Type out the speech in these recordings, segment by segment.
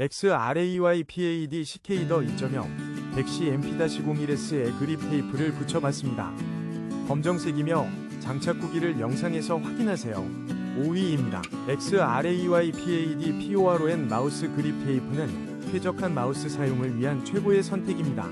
XRAY PAD CK더 2.0 100C MP-01S의 그립 테이프를 붙여봤습니다. 검정색이며 장착 후기를 영상에서 확인하세요. 5위입니다. XRAY PAD PORON 마우스 그립 테이프는 쾌적한 마우스 사용을 위한 최고의 선택입니다.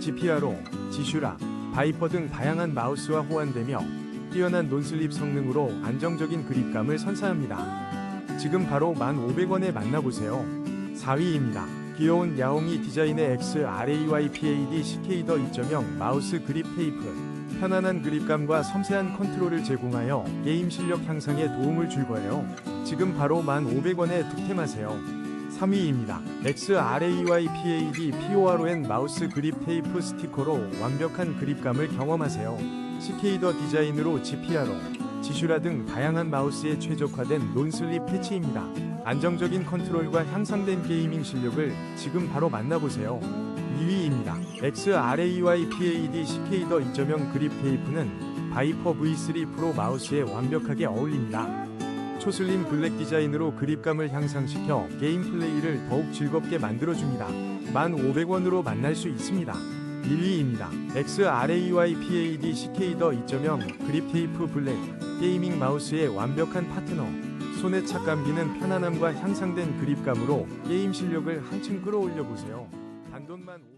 GPRO, 지슈라, 바이퍼 등 다양한 마우스와 호환되며 뛰어난 논슬립 성능으로 안정적인 그립감을 선사합니다. 지금 바로 1,500원에 만나보세요. 4위입니다. 귀여운 야옹이 디자인의 XRAY PAD CK더 2.0 마우스 그립 테이프. 편안한 그립감과 섬세한 컨트롤을 제공하여 게임 실력 향상에 도움을 줄 거예요. 지금 바로 1,500원에 득템하세요. 3위입니다. XRAY PAD PORON 마우스 그립 테이프 스티커로 완벽한 그립감을 경험하세요. CK더 디자인으로 GPRO, 지슈라 등 다양한 마우스에 최적화된 논슬립 패치입니다. 안정적인 컨트롤과 향상된 게이밍 실력을 지금 바로 만나보세요. 2위입니다. XRAY PAD CK더 2.0 그립 테이프는 바이퍼 V3 프로 마우스에 완벽하게 어울립니다. 초슬림 블랙 디자인으로 그립감을 향상시켜 게임 플레이를 더욱 즐겁게 만들어줍니다. 1,500원으로 만날 수 있습니다. 1위입니다. XRAY PAD CK더 2.0 그립 테이프 블랙 게이밍 마우스의 완벽한 파트너 손에 착 감기는 편안함과 향상된 그립감으로 게임 실력을 한층 끌어올려 보세요. 단돈만